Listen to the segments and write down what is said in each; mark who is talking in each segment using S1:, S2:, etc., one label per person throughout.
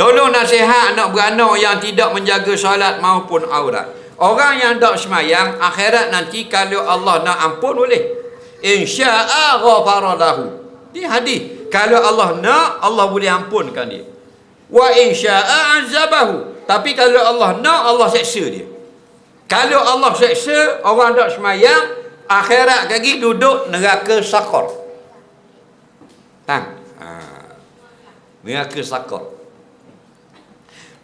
S1: Tolong nasihat anak beranak yang tidak menjaga solat maupun aurat. Orang yang tak semayang, akhirat nanti kalau Allah nak ampun boleh. Insya'a ghafara lahu. Ini hadis. Kalau Allah nak, Allah boleh ampunkan dia. Wa insya'a azabahu. Tapi kalau Allah nak, Allah seksa dia. Kalau Allah seksa, orang tak semayang, akhirat lagi duduk neraka sakor. Tang. Ha. Neraka sakor.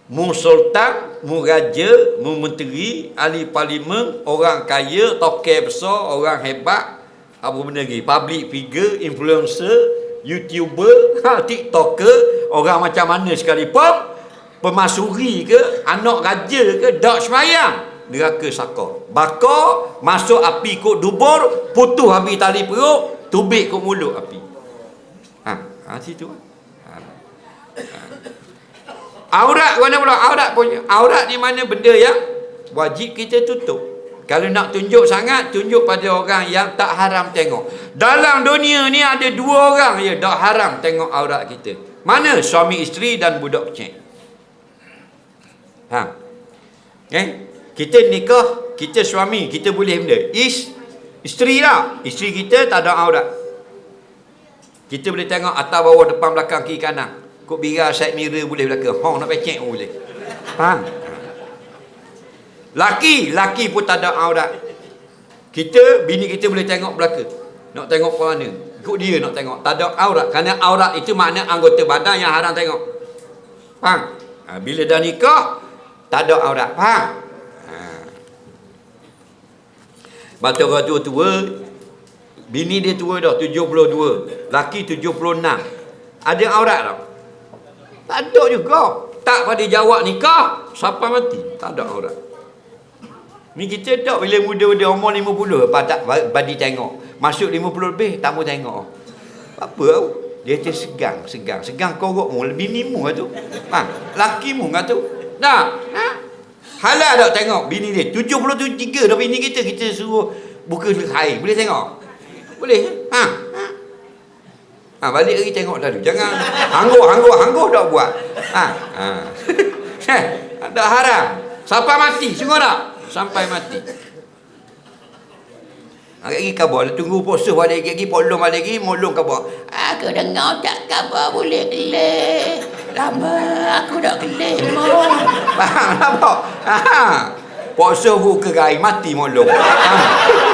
S1: Mu sultan, mu raja, mu menteri, ahli parlimen, orang kaya, tokoh besar, orang hebat, apa benda lagi? Public figure, influencer, YouTuber, ha, TikToker, orang macam mana sekalipun, pemasuri ke, anak raja ke, dak semayang, neraka sakor. Bakar, masuk api kok dubur, putus habis tali perut, tubik kok mulut api. Ha, ha situ. Ha. ha. Aurat mana pula? Aurat punya. Aurat ni mana benda yang wajib kita tutup. Kalau nak tunjuk sangat, tunjuk pada orang yang tak haram tengok. Dalam dunia ni ada dua orang je tak haram tengok aurat kita. Mana? Suami isteri dan budak kecil. Ha. Eh? Kita nikah, kita suami, kita boleh benda. Is, isteri lah. Isteri kita tak ada aurat. Kita boleh tengok atas bawah depan belakang kiri kanan. Kok bira side mirror boleh belaka. Hong nak pecek pun boleh. Faham? Laki, laki pun tak ada aurat. Kita, bini kita boleh tengok belaka. Nak tengok ke mana? Ikut dia nak tengok. Tak ada aurat. Kerana aurat itu makna anggota badan yang haram tengok. Faham? Ha, bila dah nikah, tak ada aurat. Faham? Ha. Batu orang tua-tua, bini dia tua dah, 72. Laki 76. Ada aurat tau. Tak ada juga. Tak pada jawab nikah, siapa mati. Tak ada aurat. Ni kita tak bila muda-muda umur 50, tak badi tengok. Masuk 50 lebih, tak mau tengok. Apa tau? Dia tu segang, segang. Segang korok mu, lebih nimu lah tu. Ha? Laki mu kan tu. Tak? Ha? Halal tak tengok bini dia. 73 dah bini kita, kita suruh buka air. Boleh tengok? Boleh? Ha? Ha? Ha, balik lagi tengok dulu. Jangan hangguh, hangguh, hangguh tak buat. Ha. ha. tak haram. Sampai mati, sungguh tak? Sampai mati. Lagi khabar, tunggu puasa balik lagi, polong balik lagi, molong khabar. Aku dengar tak khabar boleh kelih. Lama aku dah kelih mau. Faham tak? Ha. Puasa buka gai mati molong. Ha.